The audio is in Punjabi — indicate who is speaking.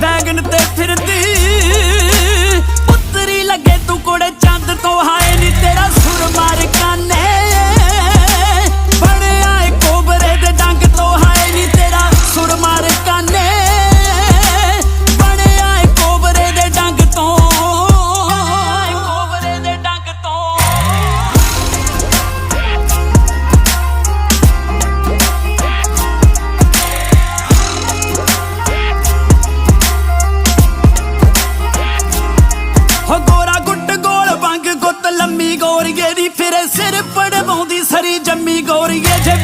Speaker 1: ਵੈਗਨ ਤੇ ਫਿਰਦੀ। ਪੁੱਤਰੀ ਲੱਗੇ ਤੂੰ ਕੋੜੇ ਚੰਦ ਤੋਂ, ਹਾਏ ਨੀ ਤੇਰਾ ਸੁਰ ਮਾਰ ਕਾਨੇ। ਬੜਿਆ ਕੋਬਰੇ ਦੇ ਡੰਗ ਤੋਂ, ਹਾਏ ਨੀ ਤੇਰਾ ਸੁਰ ਮਾਰ ਕਾਨੇ। ਗੋਰੀਏ ਦੀ ਫਿਰੇ ਸਿਰ ਪੜਵਾਉਂਦੀ ਸਰੀ ਜੰਮੀ ਗੋਰੀਏ ਜੇ